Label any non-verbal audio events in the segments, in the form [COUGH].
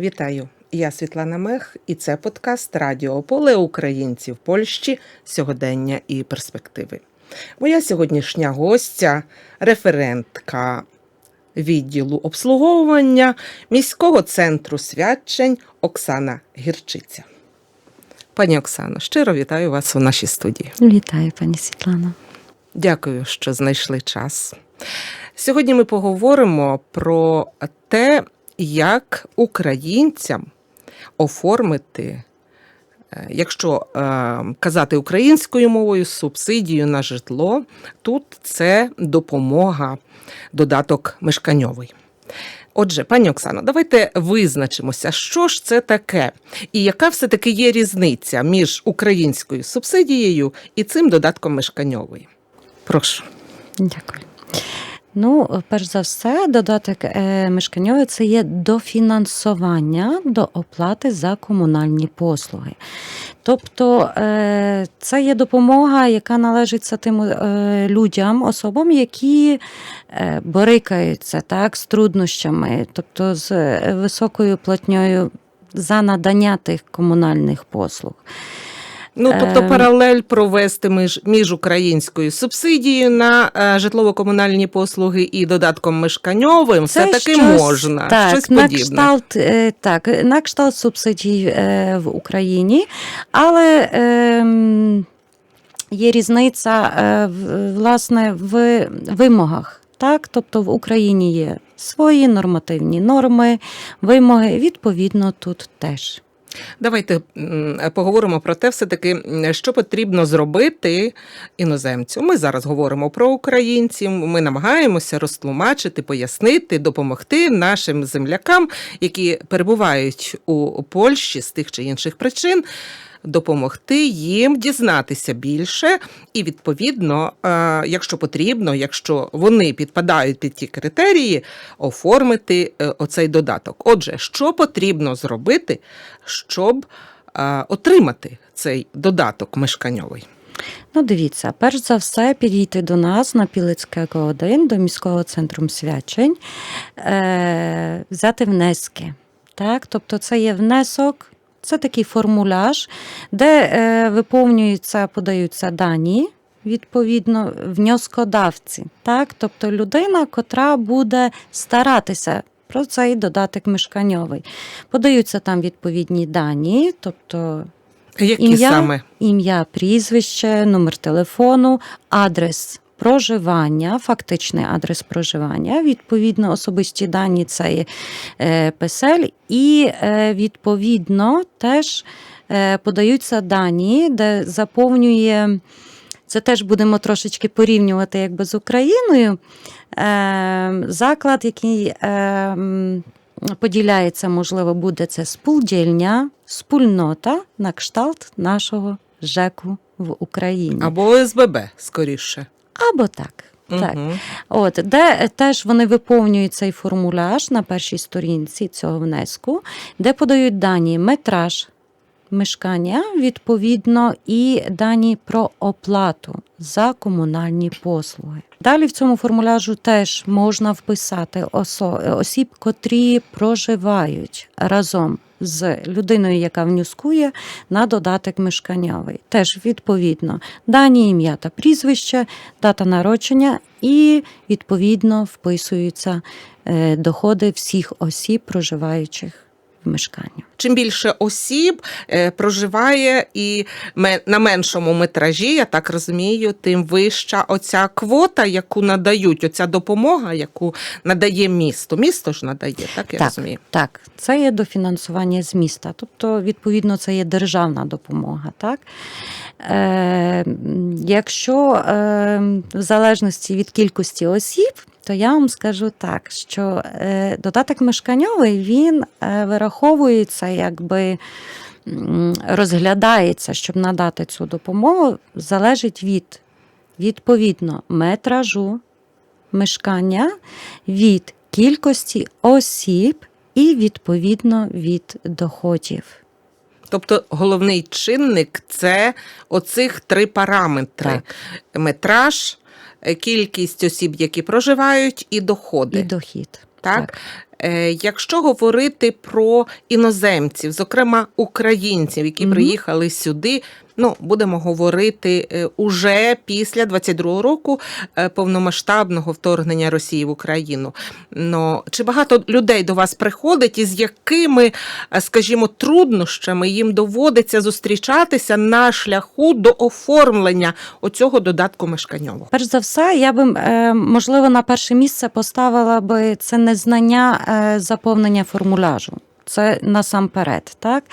Вітаю! Я Світлана Мех, і це подкаст Радіо Поле Українців Польщі сьогодення і перспективи. Моя сьогоднішня гостя, референтка відділу обслуговування міського центру святчень Оксана Гірчиця. Пані Оксано, щиро вітаю вас у нашій студії. Вітаю, пані Світлана. Дякую, що знайшли час. Сьогодні ми поговоримо про те, як українцям оформити, е, якщо е, казати українською мовою, субсидію на житло. Тут це допомога, додаток мешканьовий. Отже, пані Оксано, давайте визначимося, що ж це таке, і яка все-таки є різниця між українською субсидією і цим додатком мешканьовий. Прошу. Дякую. Ну, перш за все, додаток е, мешканьовий це є дофінансування до оплати за комунальні послуги. Тобто е, це є допомога, яка належиться тим е, людям, особам, які борикаються так, з труднощами, тобто з високою платньою за надання тих комунальних послуг. Ну, тобто Ем. паралель провести між, між українською субсидією на е, житлово-комунальні послуги і додатком мешканьовим все таки щось- можна. Так, щось на подібне. кшталт, е, так, на кшталт субсидій е, в Україні, але ем, є різниця е, власне в вимогах. Так, тобто в Україні є свої нормативні норми, вимоги, відповідно, тут теж. Давайте поговоримо про те, все-таки, що потрібно зробити іноземцю. Ми зараз говоримо про українців. Ми намагаємося розтлумачити, пояснити, допомогти нашим землякам, які перебувають у Польщі з тих чи інших причин. Допомогти їм дізнатися більше, і відповідно, е, якщо потрібно, якщо вони підпадають під ті критерії, оформити е, оцей додаток. Отже, що потрібно зробити, щоб е, отримати цей додаток мешканьовий? Ну, дивіться, перш за все, підійти до нас на Пілицького 1, до міського центру свячень, взяти внески. Так? Тобто це є внесок, це такий формуляж, де е, виповнюються, подаються дані. Відповідно, внескодавці, так, тобто людина, котра буде старатися про цей додаток мешканьовий. Подаються там відповідні дані, тобто Які Ім'я? саме? ім'я, прізвище, номер телефону, адрес проживання, фактичний адрес проживання, відповідно, особисті дані це є е, і е, відповідно теж е, подаються дані, де заповнює. Це теж будемо трошечки порівнювати якби з Україною. Заклад, який поділяється, можливо, буде це спілдільня, спільнота на кшталт нашого ЖЕКу в Україні. Або ОСББ, скоріше. Або так. Так. Мгм. От, де теж вони виповнюють цей формуляж на першій сторінці цього внеску, де подають дані метраж мешкання, відповідно, і дані про оплату за комунальні послуги. Далі в цьому формуляжу теж можна вписати осо- осіб, котрі проживають разом з людиною, яка внюскує на додаток мешканнявий. Теж відповідно дані ім'я та прізвище, дата народження і відповідно вписуються е, доходи всіх осіб, проживаючих в мешканні. Чим більше осіб е, проживає і на меншому метражі, я так розумію, тим вища оця квота, яку надають, оця допомога, яку надає місто. Місто ж надає, так я Так. розумію. Так, це є дофінансування з міста, тобто, відповідно, це є державна допомога. Так? Е, якщо е, в залежності від кількості осіб, то я вам скажу так, що е, додаток мешканьовий він е, вираховується, якби розглядається, щоб надати цю допомогу, залежить від відповідно метражу мешкання, від кількості осіб і відповідно від доходів. Тобто головний чинник це оцих три параметри: Так. метраж, кількість осіб, які проживають, і доходи. І дохід. Так? Так. Е, Якщо говорити про іноземців, зокрема українців, які Мгм. приїхали сюди, ну будемо говорити е, уже після 22-го року е, повномасштабного вторгнення Росії в Україну. Ну, чи багато людей до вас приходить, і з якими, е, скажімо, труднощами їм доводиться зустрічатися на шляху до оформлення оцього додатку мешканьового? Перш за все, я би можливо на перше місце поставила би це незнання заповнення формуляжу. Це насамперед, так.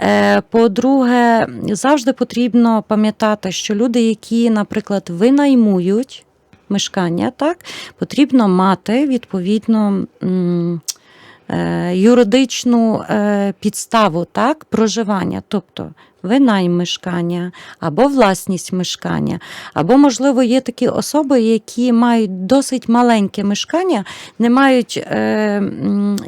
Е, По-друге, завжди потрібно пам'ятати, що люди, які, наприклад, винаймують мешкання, так, потрібно мати відповідно. е, Юридичну е, підставу так, проживання, тобто винайм мешкання або власність мешкання, або, можливо, є такі особи, які мають досить маленьке мешкання, не мають е,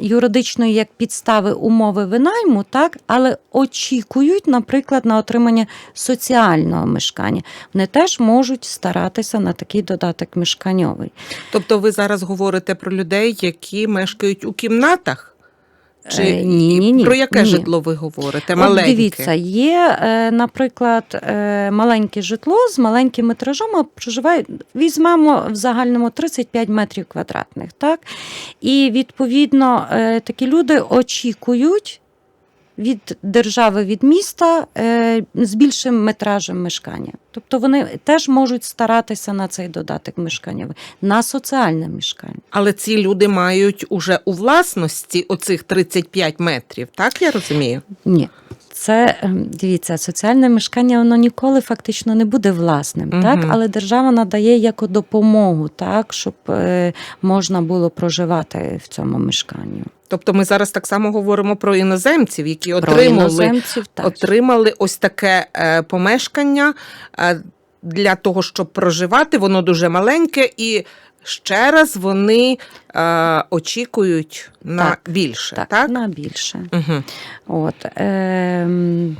юридичної як підстави умови винайму, так, але очікують, наприклад, на отримання соціального мешкання. Вони теж можуть старатися на такий додаток мешканьовий. Тобто ви зараз говорите про людей, які мешкають у кімнатах? Чи Е, ні, ні, ні, про яке ні. житло ви говорите? От дивіться, є, е, наприклад, е, маленьке житло з маленьким метражом, проживають, візьмемо в загальному 35 метрів квадратних. Так? І відповідно такі люди очікують. Від держави, від міста е, з більшим метражем мешкання. Тобто вони теж можуть старатися на цей додаток мешкання, на соціальне мешкання. Але ці люди мають уже у власності оцих 35 метрів, так я розумію? Ні. Це ем, дивіться, соціальне мешкання воно ніколи фактично не буде власним, Мгм. так але держава надає як допомогу, так щоб е, можна було проживати в цьому мешканні. Тобто ми зараз так само говоримо про іноземців, які Про отримали, іноземців так. отримали ось таке е, помешкання е, для того, щоб проживати. Воно дуже маленьке, і ще раз вони е, очікують на Так, більше. так, Так, на більше. Угу. От е,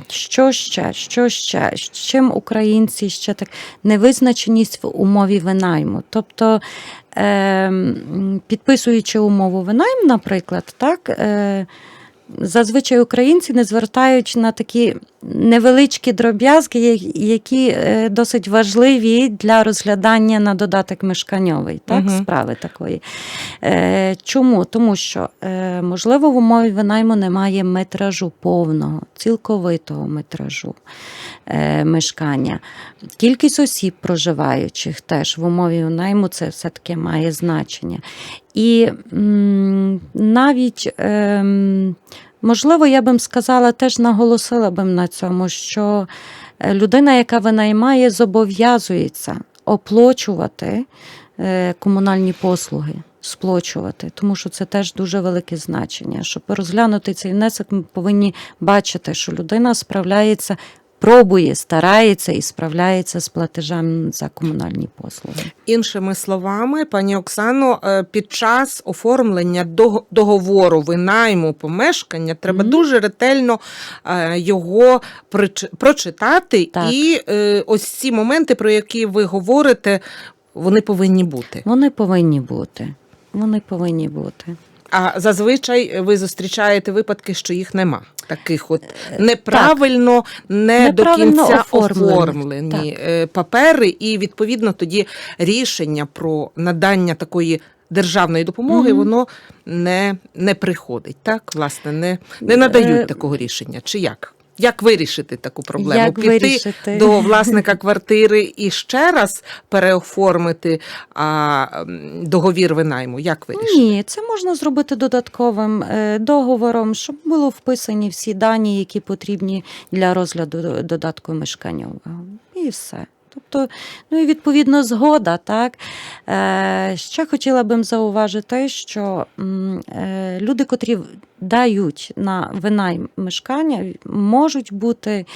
що ще? Що ще? З Чим українці ще так невизначеність в умові винайму? Тобто, е, підписуючи умову винайм, наприклад, так. Е, Зазвичай українці не звертають на такі невеличкі дроб'язки, які е, досить важливі для розглядання на додаток мешканьовий, так, Мгм. справи такої. Е, Чому? Тому що, е, можливо, в умові винайму немає метражу повного, цілковитого метражу мешкання. Кількість осіб проживаючих теж в умові винайму це все-таки має значення. І м, навіть, ем, можливо, я б сказала, теж наголосила б на цьому, що е, людина, яка винаймає, зобов'язується оплачувати е, комунальні послуги. Сплачувати, тому що це теж дуже велике значення. Щоб розглянути цей внесок, ми повинні бачити, що людина справляється, пробує, старається і справляється з платежами за комунальні послуги. Іншими словами, пані Оксано, е, під час оформлення дог- договору винайму помешкання треба Мгм. дуже ретельно е, його прочитати, Так. і е, ось ці моменти, про які ви говорите, вони повинні бути. Вони повинні бути. Вони повинні бути. А зазвичай ви зустрічаєте випадки, що їх нема. Таких от неправильно, не Е, Неправильно до кінця оформлені. оформлені е, папери, і відповідно тоді рішення про надання такої державної допомоги Мгм. воно не, не приходить. Так, власне, не, не надають Е, такого рішення. Чи як? Як вирішити таку проблему? Як Піти вирішити? до власника квартири і ще раз переоформити а, договір винайму? Як вирішити? Ні, це можна зробити додатковим е, договором, щоб було вписані всі дані, які потрібні для розгляду додатку мешканнього. І все. Тобто, ну і відповідно згода, так. Е, ще хотіла б зауважити, що е, люди, котрі дають на винайм мешкання, можуть бути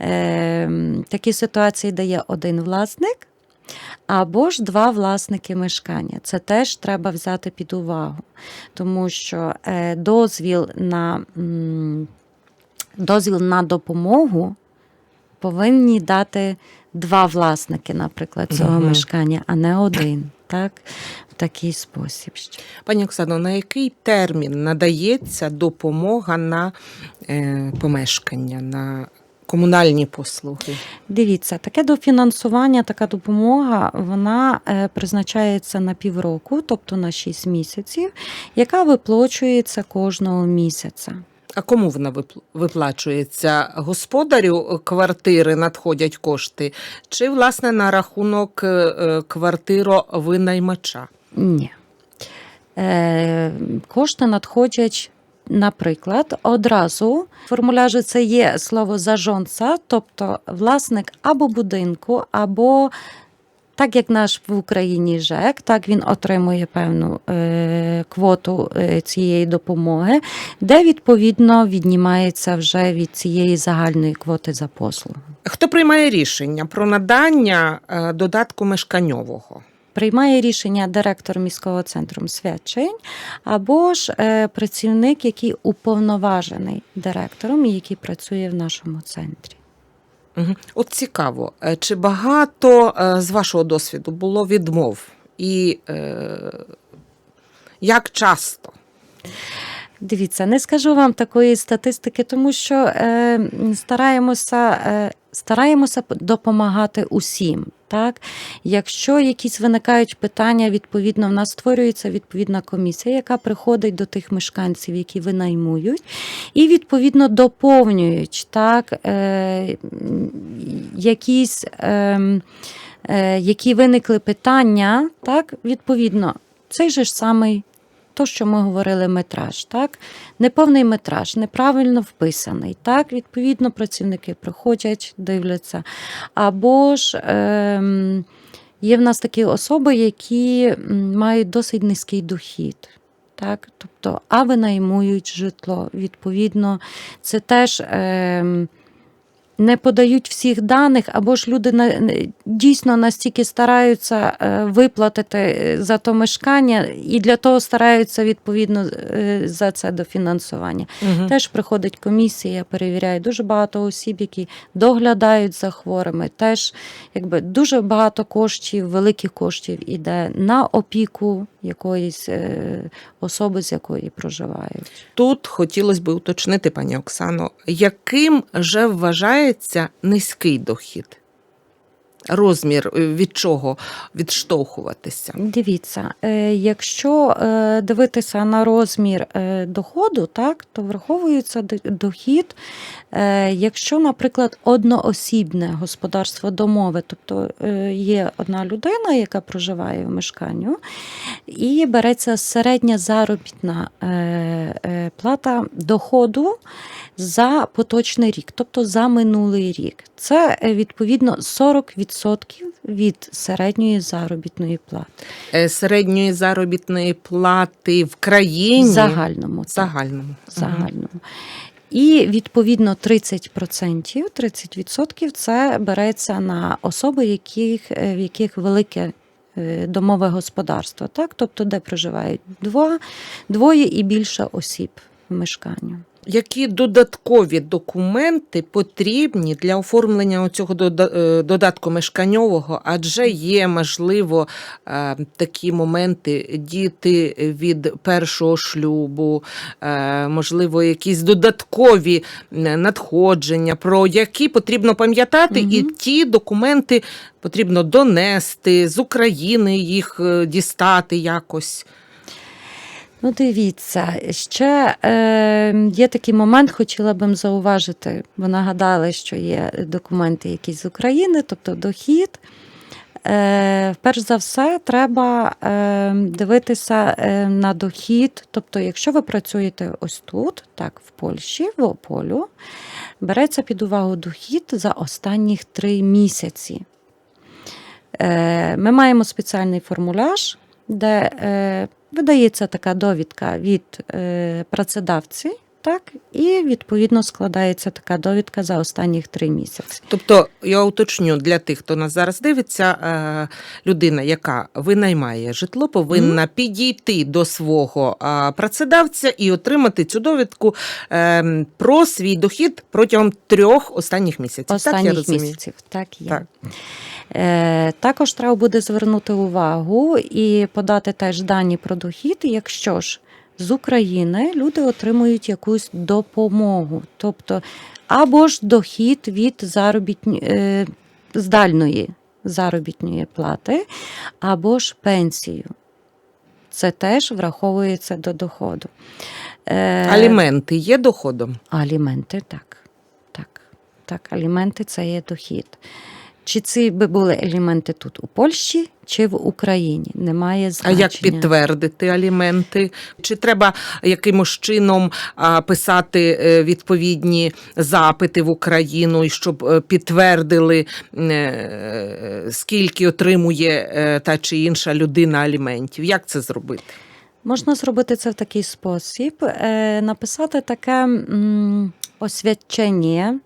е, такі ситуації, де є один власник. Або ж два власники мешкання. Це теж треба взяти під увагу, тому що е, дозвіл на, дозвіл на допомогу повинні дати два власники, наприклад, цього Мгм. мешкання, а не один. так, в такий спосіб. Пані Оксано, на який термін надається допомога на е, помешкання, на комунальні послуги? Дивіться, таке дофінансування, така допомога, вона е, призначається на півроку, тобто на 6 місяців, яка виплачується кожного місяця. А кому вона випл- виплачується? Господарю квартири надходять кошти, чи власне на рахунок е, е, квартировинаймача? Ні. Е, кошти надходять, наприклад, одразу. В формуляжі це є слово зажонца, тобто власник або будинку, або так як наш в Україні ЖЕК, так він отримує певну е, квоту е, цієї допомоги, де відповідно віднімається вже від цієї загальної квоти за послугу. Хто приймає рішення про надання е, додатку мешканьового? Приймає рішення директор міського центру свячень або ж працівник, який уповноважений директором і який працює в нашому центрі. От цікаво, е, чи багато е, з вашого досвіду було відмов? І е, як часто? Дивіться, не скажу вам такої статистики, тому що е, стараємося, е, стараємося допомагати усім. Так? Якщо якісь виникають питання, відповідно, в нас створюється відповідна комісія, яка приходить до тих мешканців, які винаймують, і відповідно доповнюють так, е, якісь. Е, е, які виникли питання, так, відповідно, цей же ж самий то, що ми говорили, метраж, так? Неповний метраж, неправильно вписаний. Так, відповідно, працівники приходять, дивляться. Або ж ем, є в нас такі особи, які мають досить низький дохід. Так, тобто, а винаймують житло. Відповідно, це теж ем, не подають всіх даних, або ж люди на- дійсно настільки стараються е, виплатити е, за то мешкання, і для того стараються відповідно е, за це дофінансування. Мгм. Теж приходить комісія, перевіряє дуже багато осіб, які доглядають за хворими. Теж якби дуже багато коштів, великих коштів іде на опіку якоїсь е, особи, з якої проживають. Тут хотілося б уточнити, пані Оксано, яким же вважається низький дохід? Розмір е, від чого відштовхуватися? Дивіться, е, якщо е, дивитися на розмір доходу, так, то враховується дохід. Якщо, наприклад, одноосібне господарство домове, тобто є одна людина, яка проживає в мешканню, і береться середня заробітна плата доходу за поточний рік, тобто за минулий рік. Це відповідно 40% від середньої заробітної плати. Е, Середньої заробітної плати в країні В загальному. так, загальному. загальному. І відповідно 30%, 30% це береться на особи, яких, е, в яких велике е, домове господарство, так? тобто де проживають два, двоє і більше осіб в мешканню. Які додаткові документи потрібні для оформлення цього додатку мешканьового? Адже є, можливо, е, такі моменти діти від першого шлюбу, е, можливо, якісь додаткові е, надходження, про які потрібно пам'ятати, і ті документи потрібно донести з України, їх е, дістати якось. Ну, дивіться, ще е, є такий момент, хотіла б зауважити, бо нагадали, що є документи якісь з України, тобто дохід. Е, перш за все, треба е, дивитися е, на дохід. Тобто, якщо ви працюєте ось тут, так, в Польщі, в Ополю, береться під увагу дохід за останніх три місяці. Е, Ми маємо спеціальний формуляж, де е, видається така довідка від е, працедавці, Так, і відповідно складається така довідка за останніх три місяці. Тобто, я уточню для тих, хто нас зараз дивиться, е, людина, яка винаймає житло, повинна підійти до свого е, працедавця і отримати цю довідку е, про свій дохід протягом трьох останніх місяців. так, я розумію? місяців. Так, є. Так. Також треба буде звернути увагу і подати теж дані про дохід, якщо ж з України люди отримують якусь допомогу, тобто або ж дохід від заробітні, е, з дальної заробітної плати, або ж пенсію. Це теж враховується до доходу. Е, Аліменти є доходом. Аліменти, так. Так, так, аліменти це є дохід. Чи ці би були аліменти тут у Польщі, чи в Україні? Немає А як підтвердити аліменти? Чи треба якимось чином писати е, відповідні запити в Україну, і щоб е, підтвердили, е, скільки отримує та чи інша людина аліментів? Як це зробити? Можна зробити це в такий спосіб: написати таке освячення,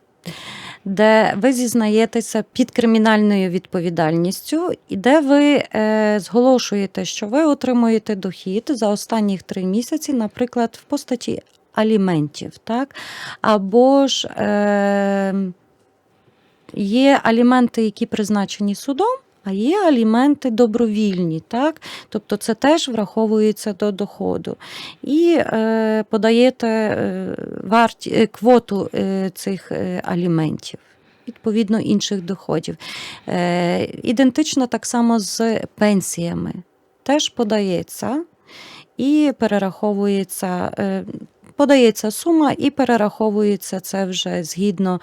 де ви зізнаєтеся під кримінальною відповідальністю, і де ви е, зголошуєте, що ви отримуєте дохід за останніх три місяці, наприклад, в постаті аліментів, так? Або ж е, є аліменти, які призначені судом. А є аліменти добровільні, так? тобто це теж враховується до доходу. І е, подаєте е, варті, е, квоту е, цих е, аліментів, відповідно інших доходів. Е, ідентично так само з пенсіями. Теж подається і перераховується, е, подається сума і перераховується це вже згідно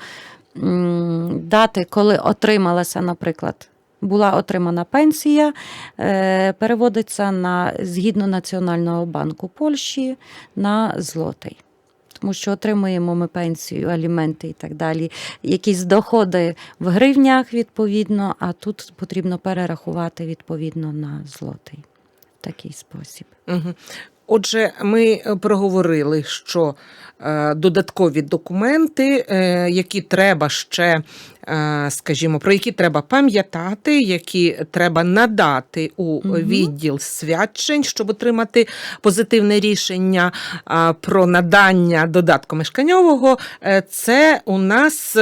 дати, коли отрималася, наприклад. Була отримана пенсія, е, переводиться на згідно Національного банку Польщі на злотий. Тому що отримуємо ми пенсію, аліменти і так далі, якісь доходи в гривнях відповідно, а тут потрібно перерахувати відповідно на злотий в такий спосіб. Угу. Отже, ми е, проговорили, що е, додаткові документи, е, які треба ще, скажімо, про які треба пам'ятати, які треба надати у відділ свідчень, щоб отримати позитивне рішення про надання додатку мешканьового, це у нас.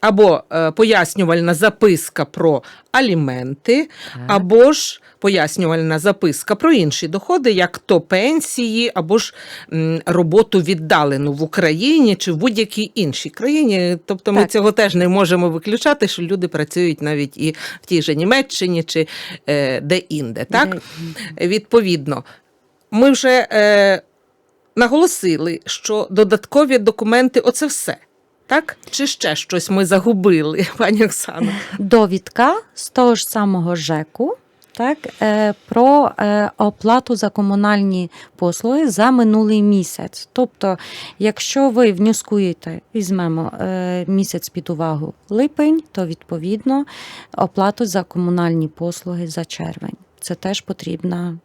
Або е, пояснювальна записка про аліменти, або ж пояснювальна записка про інші доходи, як то пенсії, або ж м, роботу віддалену в Україні чи в будь-якій іншій країні. Тобто ми Так. цього теж не можемо виключати, що люди працюють навіть і в тій же Німеччині чи е, де-інде. Так? Де- Відповідно, ми вже е, наголосили, що додаткові документи оце все. Так? Чи ще щось ми загубили, [LAUGHS] пані Оксано? довідка з того ж самого ЖЕКу. Так, е, про е, оплату за комунальні послуги за минулий місяць. Тобто, якщо ви внюскуєте, візьмемо е, місяць під увагу липень, то відповідно оплату за комунальні послуги за червень. Це теж потрібна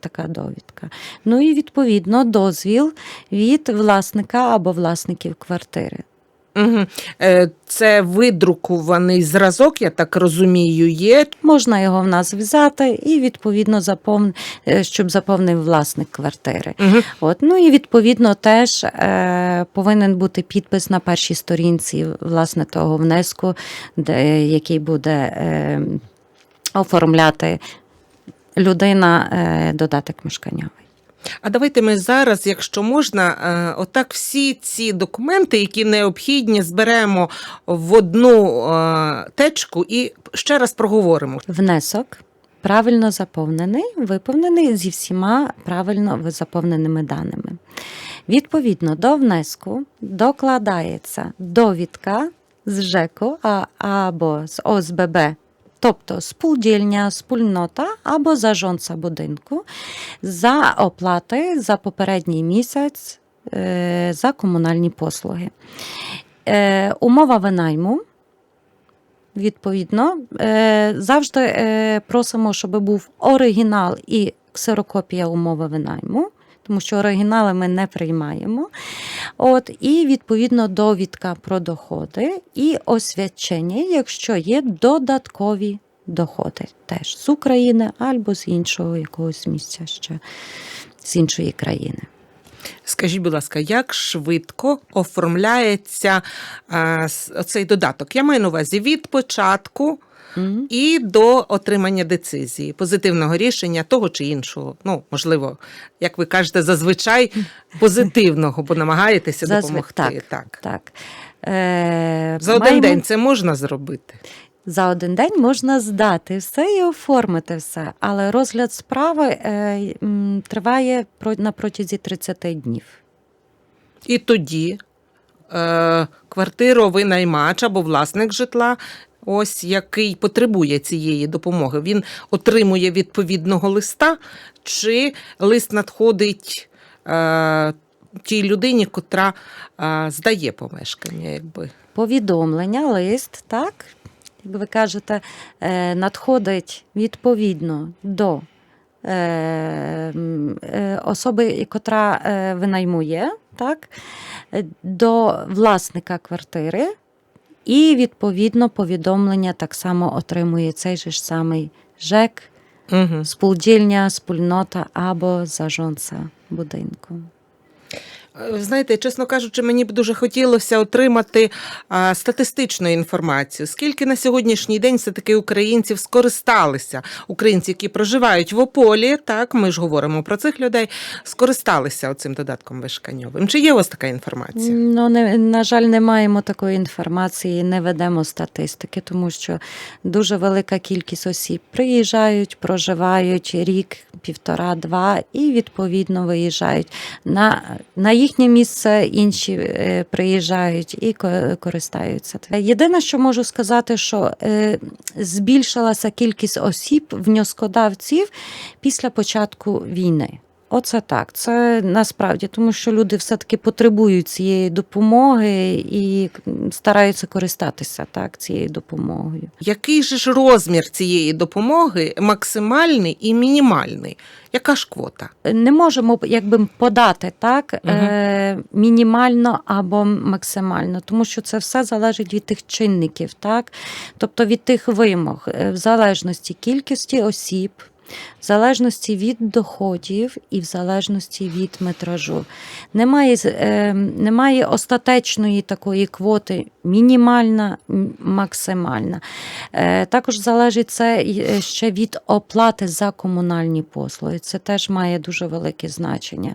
така довідка. Ну і відповідно дозвіл від власника або власників квартири. Угу. Це видрукуваний зразок, я так розумію, є. Можна його в нас взяти і відповідно запов... е, щоб заповнив власник квартири. Угу. От ну і відповідно теж е, повинен бути підпис на першій сторінці власне того внеску, де який буде е, оформляти людина е, додаток мешканнявий. А давайте ми зараз, якщо можна, е, отак всі ці документи, які необхідні, зберемо в одну е, течку і ще раз проговоримо. Внесок правильно заповнений, виповнений зі всіма правильно заповненими даними. Відповідно до внеску докладається довідка з ЖЕКу або з ОСББ, тобто спілдільня, спільнота або зажонца будинку за оплати за попередній місяць е, за комунальні послуги. Е, умова винайму. Відповідно, е, завжди просимо, щоб був оригінал і ксерокопія умови винайму, тому що оригінали ми не приймаємо. От, і відповідно довідка про доходи і освячення, якщо є додаткові доходи теж з України або з іншого якогось місця ще з іншої країни. Скажіть, будь ласка, як швидко оформляється а, с- оцей додаток? Я маю на увазі від початку І до отримання децизії, позитивного рішення того чи іншого. Ну, можливо, як ви кажете, зазвичай [LAUGHS] позитивного, бо намагаєтеся Зазви- допомогти. так. так. Так. Е, За один маємо- день це можна зробити. За один день можна здати все і оформити все, але розгляд справи е, триває на протязі 30 днів. І тоді е, квартировинаймач або власник житла, ось який потребує цієї допомоги, він отримує відповідного листа, чи лист надходить е, тій людині, котра е, здає помешкання, якби. Повідомлення, лист, так, як ви кажете, е, надходить відповідно до е, е, особи, котра е, винаймує, так, до власника квартири, і відповідно повідомлення так само отримує цей же ж самий ЖЕК, Угу. спілдільня, спільнота або зажонця будинку. Е, Знаєте, чесно кажучи, мені б дуже хотілося отримати а, статистичну інформацію. Скільки на сьогоднішній день все-таки українців скористалися, українці, які проживають в Ополі, так ми ж говоримо про цих людей, скористалися цим додатком вишканьовим. Чи є у вас така інформація? Ну, не, на жаль, не маємо такої інформації, не ведемо статистики, тому що дуже велика кількість осіб приїжджають, проживають рік, півтора, два і відповідно виїжджають. На, на їхнє місце інші е, приїжджають і ко- користаються. Єдине, що можу сказати, що е, збільшилася кількість осіб, внескодавців після початку війни. Оце так. Це насправді, тому що люди все-таки потребують цієї допомоги і стараються користатися так, цією допомогою. Який же ж розмір цієї допомоги максимальний і мінімальний? Яка ж квота? Не можемо якби подати так е, мінімально або максимально, тому що це все залежить від тих чинників, так тобто від тих вимог, е, в залежності кількості осіб. В залежності від доходів і в залежності від метражу. Немає, е, немає остаточної такої квоти мінімальна, максимальна. Е, також залежить це е, ще від оплати за комунальні послуги. Це теж має дуже велике значення.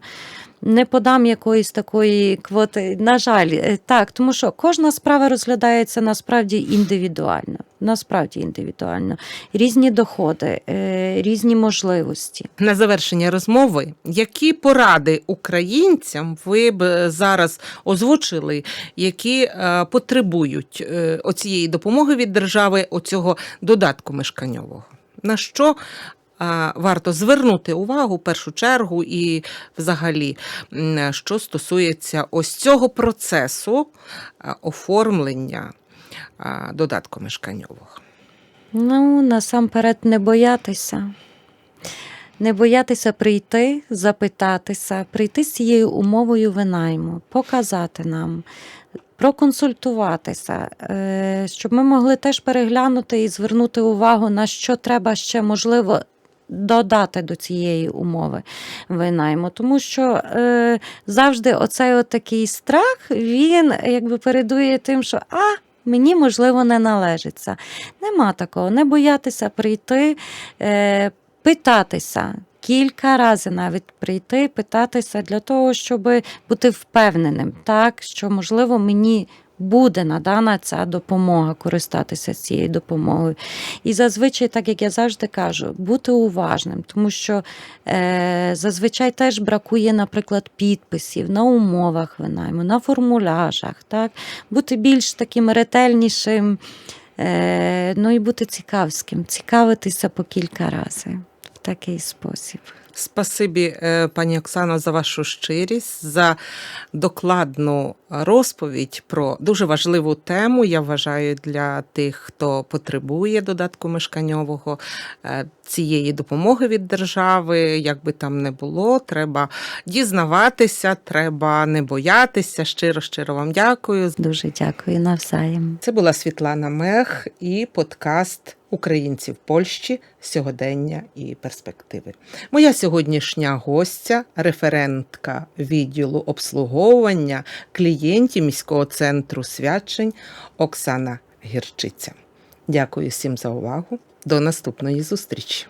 Не подам якоїсь такої квоти. На жаль, е, так, тому що кожна справа розглядається насправді індивідуально. Насправді індивідуально. Різні доходи, е, різні можливості. На завершення розмови, які поради українцям ви б е, зараз озвучили, які е, потребують оцієї допомоги від держави, оцього додатку мешканьового? На що варто звернути увагу в першу чергу, і взагалі, що стосується ось цього процесу оформлення додатку мешканьового? Ну, насамперед, не боятися. Не боятися прийти, запитатися, прийти з цією умовою винайму, показати нам, проконсультуватися, е, щоб ми могли теж переглянути і звернути увагу, на що треба ще можливо. Додати до цієї умови винайму, тому що е, завжди оцей от такий страх він якби передує тим, що а мені можливо не належиться. Нема такого. Не боятися прийти, е, питатися. Кілька разів навіть прийти, питатися для того, щоб бути впевненим, так, що можливо мені буде надана ця допомога, користатися цією допомогою. І зазвичай, так як я завжди кажу, бути уважним, тому що е, зазвичай теж бракує, наприклад, підписів на умовах винайму, на формуляжах, так, бути більш таким ретельнішим. Е, ну і бути цікавським, цікавитися по кілька разів в такий спосіб. Спасибі, е, пані Оксано, за вашу щирість, за докладну розповідь про дуже важливу тему. Я вважаю для тих, хто потребує додатку мешканьового. Е, цієї допомоги від держави, як би там не було, треба дізнаватися, треба не боятися. Щиро, щиро вам дякую. Дуже дякую навзаєм. Це була Світлана Мех і подкаст Українці в Польщі сьогодення і перспективи. Моя сьогоднішня гостя, референтка відділу обслуговування клієнтів міського центру свячень Оксана Гірчиця. Дякую всім за увагу. До наступної зустрічі.